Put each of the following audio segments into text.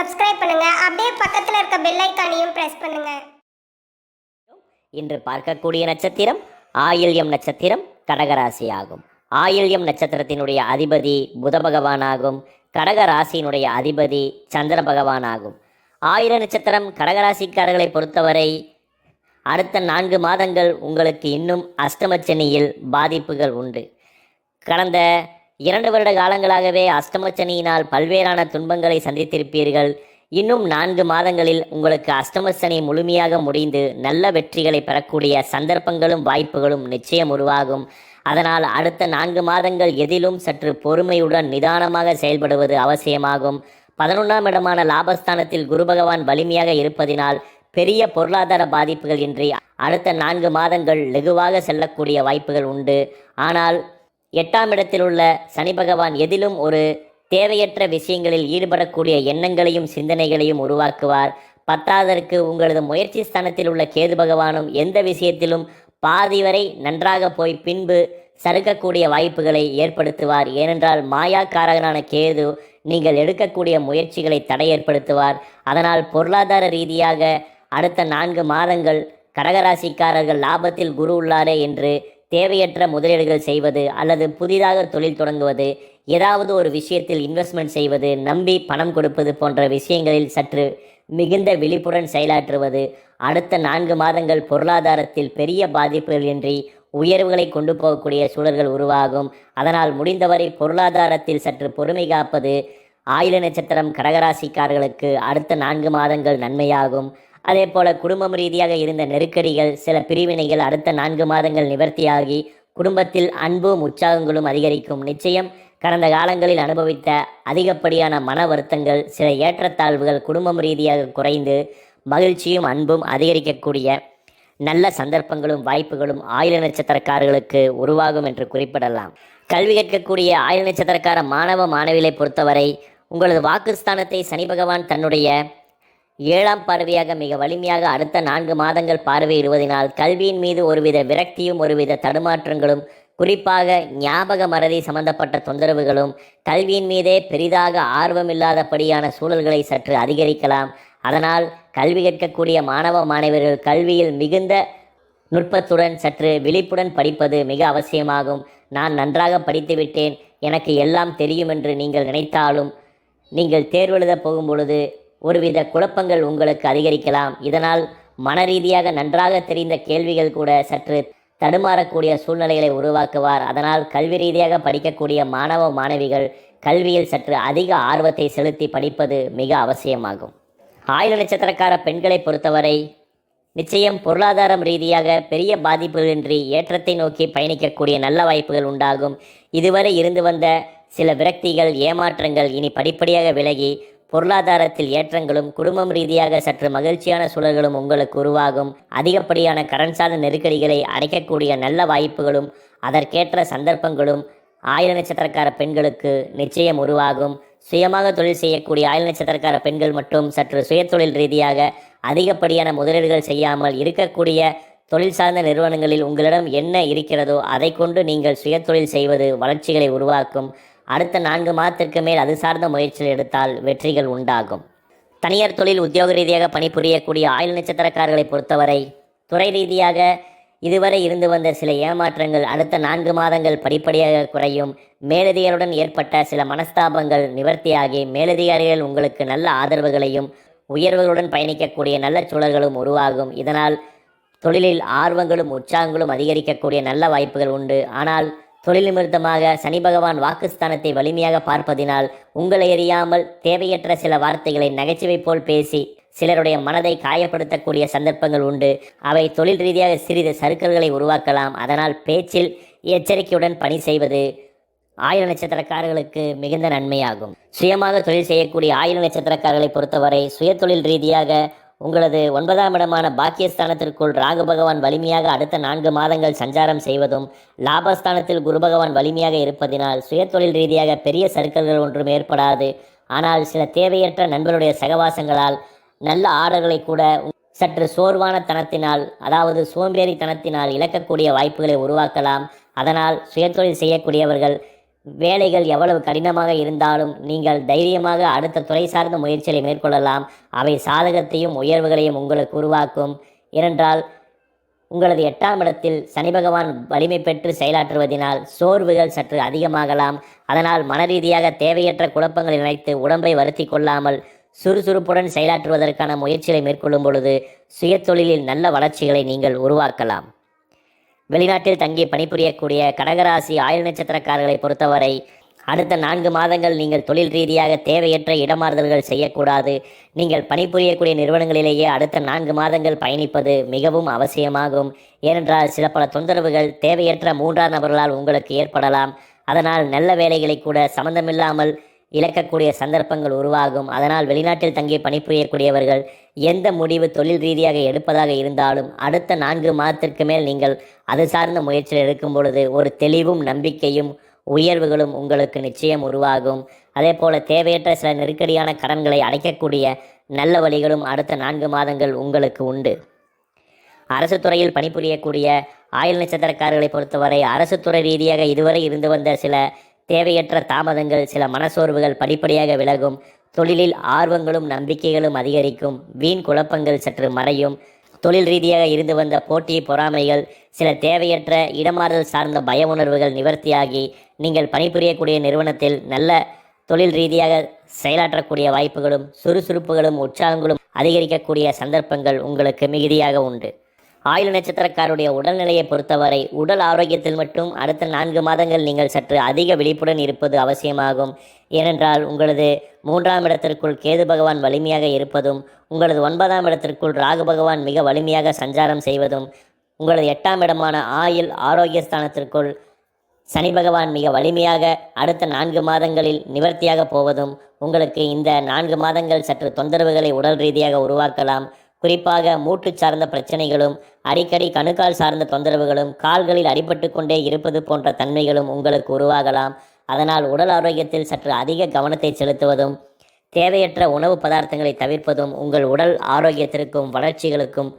Subscribe பண்ணுங்க. அப்படியே பக்கத்தில் இருக்க பெல் ஐக்கானையும் பிரஸ் பண்ணுங்க. இன்று பார்க்கக்கூடிய நட்சத்திரம் ஆயில்யம் நட்சத்திரம் கடகராசி ஆகும் ஆயில்யம் நட்சத்திரத்தினுடைய அதிபதி புத பகவானாகும். கடக ராசியினுடைய அதிபதி சந்திர பகவானாகும். ஆயிர நட்சத்திரம் கடகராசிக்காரர்களை பொறுத்தவரை அடுத்த நான்கு மாதங்கள் உங்களுக்கு இன்னும் அஷ்டமச்சனியில் பாதிப்புகள் உண்டு. கடந்த இரண்டு வருட காலங்களாகவே அஷ்டமச்சனியினால் பல்வேறான துன்பங்களை சந்தித்திருப்பீர்கள். இன்னும் நான்கு மாதங்களில் உங்களுக்கு அஷ்டமசனி முழுமையாக முடிந்து நல்ல வெற்றிகளை பெறக்கூடிய சந்தர்ப்பங்களும் வாய்ப்புகளும் நிச்சயம் உருவாகும். அதனால் அடுத்த நான்கு மாதங்கள் எதிலும் சற்று பொறுமையுடன் நிதானமாக செயல்படுவது அவசியமாகும். பதினொன்றாம் இடமான லாபஸ்தானத்தில் குரு பகவான் வலிமையாக இருப்பதினால் பெரிய பொருளாதார பாதிப்புகள் இன்றி அடுத்த நான்கு மாதங்கள் லெகுவாக செல்லக்கூடிய வாய்ப்புகள் உண்டு. ஆனால் எட்டாம் இடத்தில் உள்ள சனி பகவான் எதிலும் ஒரு தேவையற்ற விஷயங்களில் ஈடுபடக்கூடிய எண்ணங்களையும் சிந்தனைகளையும் உருவாக்குவார். பத்தாவதற்கு உங்களது முயற்சி ஸ்தானத்தில் உள்ள கேது பகவானும் எந்த விஷயத்திலும் பாதி வரை நன்றாக போய் பின்பு சறுக்கக்கூடிய வாய்ப்புகளை ஏற்படுத்துவார். ஏனென்றால் மாயாக்காரகனான கேது நீங்கள் எடுக்கக்கூடிய முயற்சிகளை தடை ஏற்படுத்துவார் அதனால் பொருளாதார ரீதியாக அடுத்த நான்கு மாதங்கள் கடகராசிக்காரர்கள் லாபத்தில் குரு உள்ளாரே என்று தேவையற்ற முதலீடுகள் செய்வது அல்லது புதிதாக தொழில் தொடங்குவது ஏதாவது ஒரு விஷயத்தில் இன்வெஸ்ட்மெண்ட் செய்வது நம்பி பணம் கொடுப்பது போன்ற விஷயங்களில் சற்று மிகுந்த விழிப்புடன் செயலாற்றுவது அடுத்த நான்கு மாதங்கள் பொருளாதாரத்தில் பெரிய பாதிப்புகள் இன்றி உயர்வுகளை கொண்டு போகக்கூடிய சூழல்கள் உருவாகும். அதனால் முடிந்தவரை பொருளாதாரத்தில் சற்று பொறுமை காப்பது ஆயுள நட்சத்திரம் கடகராசிக்காரர்களுக்கு அடுத்த நான்கு மாதங்கள் நன்மையாகும். அதே போல குடும்பம் ரீதியாக இருந்த நெருக்கடிகள் சில பிரிவினைகள் அடுத்த நான்கு மாதங்கள் நிவர்த்தியாகி குடும்பத்தில் அன்பும் உற்சாகங்களும் அதிகரிக்கும் நிச்சயம் கடந்த காலங்களில் அனுபவித்த அதிகப்படியான மன வருத்தங்கள் சில ஏற்றத்தாழ்வுகள் குடும்பம் ரீதியாக குறைந்து மகிழ்ச்சியும் அன்பும் அதிகரிக்கக்கூடிய நல்ல சந்தர்ப்பங்களும் வாய்ப்புகளும் ஆயுள நட்சத்திரக்காரர்களுக்கு உருவாகும் என்று குறிப்பிடலாம். கல்வி கற்கக்கூடிய ஆயுள நட்சத்திரக்கார மாணவ மாணவிகளை பொறுத்தவரை உங்களது வாக்குஸ்தானத்தை சனி பகவான் தன்னுடைய ஏழாம் பார்வையாக மிக வலிமையாக அடுத்த நான்கு மாதங்கள் பார்வையிடுவதனால் கல்வியின் மீது ஒருவித விரக்தியும் ஒருவித தடுமாற்றங்களும் குறிப்பாக ஞாபக மறதி சம்பந்தப்பட்ட தொந்தரவுகளும் கல்வியின் மீதே பெரிதாக ஆர்வமில்லாதபடியான சூழல்களை சற்று அதிகரிக்கலாம். அதனால் கல்வி கற்கக்கூடிய மாணவ மாணவர்கள் கல்வியில் மிகுந்த நுட்பத்துடன் சற்று விழிப்புடன் படிப்பது மிக அவசியமாகும். நான் நன்றாக படித்துவிட்டேன் எனக்கு எல்லாம் தெரியும் என்று நீங்கள் நினைத்தாலும் நீங்கள் தேர்வெழுத போகும் பொழுது ஒருவித குழப்பங்கள் உங்களுக்கு அதிகரிக்கலாம். இதனால் மன ரீதியாக நன்றாக தெரிந்த கேள்விகள் கூட சற்று தடுமாறக்கூடிய சூழ்நிலைகளை உருவாக்குவார். அதனால் கல்வி ரீதியாக படிக்கக்கூடிய மாணவ மாணவிகள் கல்வியில் சற்று அதிக ஆர்வத்தை செலுத்தி படிப்பது மிக அவசியமாகும். ஆயுள நட்சத்திரக்கார பெண்களை பொறுத்தவரை நிச்சயம் பொருளாதாரம் ரீதியாக பெரிய பாதிப்புகளின்றி ஏற்றத்தை நோக்கி பயணிக்கக்கூடிய நல்ல வாய்ப்புகள் உண்டாகும். இதுவரை இருந்து வந்த சில விரக்திகள் ஏமாற்றங்கள் இனி படிப்படியாக விலகி பொருளாதாரத்தில் ஏற்றங்களும் குடும்பம் ரீதியாக சற்று மகிழ்ச்சியான சூழல்களும் உங்களுக்கு உருவாகும். அதிகப்படியான கடன் சார்ந்த நெருக்கடிகளை அடைக்கக்கூடிய நல்ல வாய்ப்புகளும் அதற்கேற்ற சந்தர்ப்பங்களும் ஆயுள நட்சத்திரக்கார பெண்களுக்கு நிச்சயம் உருவாகும். சுயமாக தொழில் செய்யக்கூடிய ஆயுள் நட்சத்திரக்கார பெண்கள் மட்டும் சற்று சுயத்தொழில் ரீதியாக அதிகப்படியான முதலீடுகள் செய்யாமல் இருக்கக்கூடிய தொழில் சார்ந்த நிறுவனங்களில் உங்களிடம் என்ன இருக்கிறதோ அதை கொண்டு நீங்கள் சுயத்தொழில் செய்வது வளர்ச்சிகளை உருவாக்கும். அடுத்த நான்கு மாதத்திற்கு மேல் அது சார்ந்த முயற்சிகள் எடுத்தால் வெற்றிகள் உண்டாகும். தனியார் தொழில் உத்தியோக ரீதியாக பணிபுரியக்கூடிய ஆயுள் நட்சத்திரக்காரர்களை பொறுத்தவரை துறை ரீதியாக இதுவரை இருந்து வந்த சில ஏமாற்றங்கள் அடுத்த நான்கு மாதங்கள் படிப்படியாக குறையும். மேலதிகாரியுடன் ஏற்பட்ட சில மனஸ்தாபங்கள் நிவர்த்தியாகி மேலதிகாரிகள் உங்களுக்கு நல்ல ஆதரவுகளையும் உயர்வுகளுடன் பயணிக்கக்கூடிய நல்ல சூழல்களும் உருவாகும். இதனால் தொழிலில் ஆர்வங்களும் உற்சாகங்களும் அதிகரிக்கக்கூடிய நல்ல வாய்ப்புகள் உண்டு. ஆனால் தொழில் நிமித்தமாக சனி பகவான் வாக்குஸ்தானத்தை வலிமையாக பார்ப்பதினால் உங்களை அறியாமல் தேவையற்ற சில வார்த்தைகளை நகைச்சுவை போல் பேசி சிலருடைய மனதை காயப்படுத்தக்கூடிய சந்தர்ப்பங்கள் உண்டு. அவை தொழில் ரீதியாக சிறிது சறுக்கல்களை உருவாக்கலாம். அதனால் பேச்சில் எச்சரிக்கையுடன் பணி செய்வது ஆயுள நட்சத்திரக்காரர்களுக்கு மிகுந்த நன்மையாகும். சுயமாக தொழில் செய்யக்கூடிய ஆயுள நட்சத்திரக்காரர்களை பொறுத்தவரை சுய தொழில் ரீதியாக உங்களது ஒன்பதாம் இடமான பாக்கியஸ்தானத்திற்குள் ராகு பகவான் வலிமையாக அடுத்த நான்கு மாதங்கள் சஞ்சாரம் செய்வதும் லாபஸ்தானத்தில் குரு பகவான் வலிமையாக இருப்பதினால் சுயதொழில் ரீதியாக பெரிய சர்க்கல்கள் ஒன்றும் ஏற்படாது. ஆனால் சில தேவையற்ற நண்பருடைய சகவாசங்களால் நல்ல ஆர்டர்களை கூட சற்று சோர்வான தனத்தினால் அதாவது சோம்பேறித்தனத்தினால் இழக்கக்கூடிய வாய்ப்புகளை உருவாக்கலாம். அதனால் சுயதொழில் செய்யக்கூடியவர்கள் வேலைகள் எவ்வளவு கடினமாக இருந்தாலும் நீங்கள் தைரியமாக அடுத்த துறை சார்ந்த முயற்சிகளை மேற்கொள்ளலாம். அவை சாதகத்தையும் உயர்வுகளையும் உங்களுக்கு உருவாக்கும். ஏனென்றால் உங்களது எட்டாம் இடத்தில் சனி பகவான் வலிமை பெற்று செயலாற்றுவதினால் சோர்வுகள் சற்று அதிகமாகலாம். அதனால் மனரீதியாக தேவையற்ற குழப்பங்களை நினைத்து உடம்பை வருத்தி கொள்ளாமல் சுறுசுறுப்புடன் செயலாற்றுவதற்கான முயற்சிகளை மேற்கொள்ளும் பொழுது சுயத்தொழிலில் நல்ல வளர்ச்சிகளை நீங்கள் உருவாக்கலாம். வெளிநாட்டில் தங்கி பணிபுரியக்கூடிய கடகராசி ஆயுள் நட்சத்திரக்காரர்களை பொறுத்தவரை அடுத்த நான்கு மாதங்கள் நீங்கள் தொழில் ரீதியாக தேவையற்ற இடமாறுதல்கள் செய்யக்கூடாது. நீங்கள் பணிபுரியக்கூடிய நிறுவனங்களிலேயே அடுத்த நான்கு மாதங்கள் பயணிப்பது மிகவும் அவசியமாகும். ஏனென்றால் சில பல தொந்தரவுகள் தேவையற்ற மூன்றாம் நபர்களால் உங்களுக்கு ஏற்படலாம். அதனால் நல்ல வேலைகளை கூட சம்பந்தமில்லாமல் இழக்கக்கூடிய சந்தர்ப்பங்கள் உருவாகும். அதனால் வெளிநாட்டில் தங்கி பணிபுரியக்கூடியவர்கள் எந்த முடிவு தொழில் ரீதியாக எடுப்பதாக இருந்தாலும் அடுத்த நான்கு மாதத்திற்கு மேல் நீங்கள் அது சார்ந்த முயற்சியில் எடுக்கும் பொழுது ஒரு தெளிவும் நம்பிக்கையும் உயர்வுகளும் உங்களுக்கு நிச்சயம் உருவாகும். அதே போல தேவையற்ற சில நெருக்கடியான கடன்களை அடைக்கக்கூடிய நல்ல வழிகளும் அடுத்த நான்கு மாதங்கள் உங்களுக்கு உண்டு. அரசு துறையில் பணிபுரியக்கூடிய ஆயுள் நட்சத்திரக்காரர்களை பொறுத்தவரை அரசு துறை ரீதியாக இதுவரை இருந்து வந்த சில தேவையற்ற தாமதங்கள் சில மனசோர்வுகள் படிப்படியாக விலகும். தொழிலில் ஆர்வங்களும் நம்பிக்கைகளும் அதிகரிக்கும். வீண் குழப்பங்கள் சற்று மறையும். தொழில் ரீதியாக இருந்து வந்த போட்டி பொறாமைகள் சில தேவையற்ற இடமாறுதல் சார்ந்த பய உணர்வுகள் நிவர்த்தியாகி நீங்கள் பணிபுரியக்கூடிய நிறுவனத்தில் நல்ல தொழில் ரீதியாக செயலாற்றக்கூடிய வாய்ப்புகளும் சுறுசுறுப்புகளும் உற்சாகங்களும் அதிகரிக்கக்கூடிய சந்தர்ப்பங்கள் உங்களுக்கு மிகுதியாக உண்டு. ஆயுள் நட்சத்திரக்காருடைய உடல்நிலையை பொறுத்தவரை உடல் ஆரோக்கியத்தில் மட்டும் அடுத்த நான்கு மாதங்கள் நீங்கள் சற்று அதிக விழிப்புடன் இருப்பது அவசியமாகும். ஏனென்றால் உங்களது மூன்றாம் இடத்திற்குள் கேது பகவான் வலிமையாக இருப்பதும் உங்களது ஒன்பதாம் இடத்திற்குள் ராகு பகவான் மிக வலிமையாக சஞ்சாரம் செய்வதும் உங்களது எட்டாம் இடமான ஆயுள் ஆரோக்கியஸ்தானத்திற்குள் சனி பகவான் மிக வலிமையாக அடுத்த நான்கு மாதங்களில் நிவர்த்தியாக போவதும் உங்களுக்கு இந்த நான்கு மாதங்கள் சற்று தொந்தரவுகளை உடல் ரீதியாக உருவாக்கலாம். குறிப்பாக மூட்டு சார்ந்த பிரச்சனைகளும் அடிக்கடி கணுக்கால் சார்ந்த தொந்தரவுகளும் கால்களில் அடிபட்டு கொண்டே இருப்பது போன்ற தன்மைகளும் உங்களுக்கு உருவாகலாம். அதனால் உடல் ஆரோக்கியத்தில் சற்று அதிக கவனத்தை செலுத்துவதும் தேவையற்ற உணவு பதார்த்தங்களை தவிர்ப்பதும் உங்கள் உடல் ஆரோக்கியத்திற்கும் வளர்ச்சிகளுக்கும்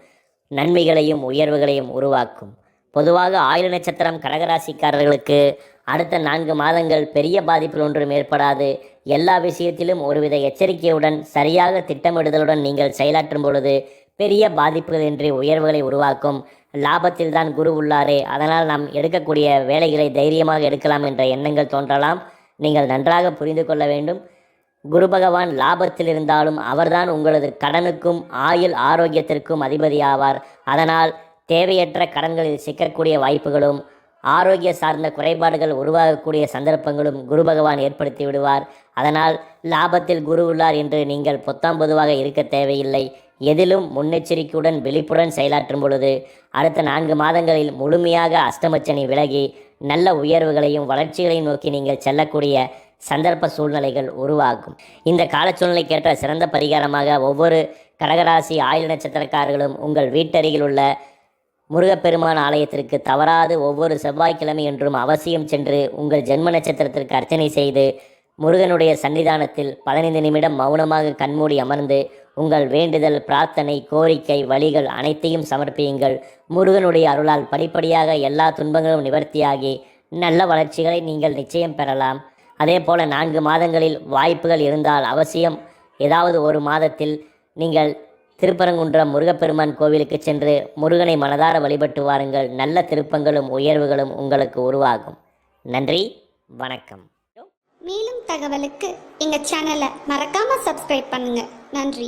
நன்மைகளையும் உயர்வுகளையும் உருவாக்கும். பொதுவாக ஆயுள் நட்சத்திரம் கடகராசிக்காரர்களுக்கு அடுத்த நான்கு மாதங்கள் பெரிய பாதிப்புகள் ஒன்றும் ஏற்படாது. எல்லா விஷயத்திலும் ஒருவித எச்சரிக்கையுடன் சரியாக திட்டமிடுதலுடன் நீங்கள் செயலாற்றும் பொழுது பெரிய பாதிப்புகளின்றி உயர்வுகளை உருவாக்கும். லாபத்தில் தான் குரு உள்ளாரே. அதனால் நாம் எடுக்கக்கூடிய வேலைகளை தைரியமாக எடுக்கலாம் என்ற எண்ணங்கள் தோன்றலாம். நீங்கள் நன்றாக புரிந்து கொள்ள வேண்டும். குரு பகவான் லாபத்தில் இருந்தாலும் அவர்தான் உங்களது கடனுக்கும் ஆயுள் ஆரோக்கியத்திற்கும் அதிபதியாவார். அதனால் தேவையற்ற கடன்களில் சிக்கக்கூடிய வாய்ப்புகளும் ஆரோக்கிய சார்ந்த குறைபாடுகள் உருவாகக்கூடிய சந்தர்ப்பங்களும் குரு பகவான் ஏற்படுத்தி விடுவார். அதனால் லாபத்தில் குரு உள்ளார் என்று நீங்கள் பொத்தாம் பொதுவாக இருக்க தேவையில்லை. எதிலும் முன்னெச்சரிக்கையுடன் விழிப்புடன் செயலாற்றும் பொழுது அடுத்த நான்கு மாதங்களில் முழுமையாக அஷ்டமச்சனி விலகி நல்ல உயர்வுகளையும் வளர்ச்சிகளையும் நோக்கி நீங்கள் செல்லக்கூடிய சந்தர்ப்ப சூழ்நிலைகள் உருவாகும். இந்த கால சூழ்நிலைக்கேற்ற சிறந்த பரிகாரமாக ஒவ்வொரு கடகராசி ஆயுள் நட்சத்திரக்காரர்களும் உங்கள் வீட்டருகில் உள்ள முருகப்பெருமான் ஆலயத்திற்கு தவறாது ஒவ்வொரு செவ்வாய்க்கிழமை என்றும் அவசியம் சென்று உங்கள் ஜென்ம நட்சத்திரத்திற்கு அர்ச்சனை செய்து முருகனுடைய சன்னிதானத்தில் பதினைந்து நிமிடம் மௌனமாக கண்மூடி அமர்ந்து உங்கள் வேண்டுதல் பிரார்த்தனை கோரிக்கை வழிகள் அனைத்தையும் சமர்ப்பியுங்கள். முருகனுடைய அருளால் படிப்படியாக எல்லா துன்பங்களும் நிவர்த்தியாகி நல்ல வளர்ச்சிகளை நீங்கள் நிச்சயம் பெறலாம். அதே போல நான்கு மாதங்களில் வாய்ப்புகள் இருந்தால் அவசியம். ஏதாவது ஒரு மாதத்தில் நீங்கள் திருப்பரங்குன்றம் முருகப்பெருமான் கோவிலுக்கு சென்று முருகனை மனதார வழிபட்டு வாருங்கள். நல்ல திருப்பங்களும் உயர்வுகளும் உங்களுக்கு உருவாகும். நன்றி வணக்கம். மேலும் தகவலுக்கு எங்கள் சேனலை மறக்காமல் சப்ஸ்கிரைப் பண்ணுங்கள் நன்றி.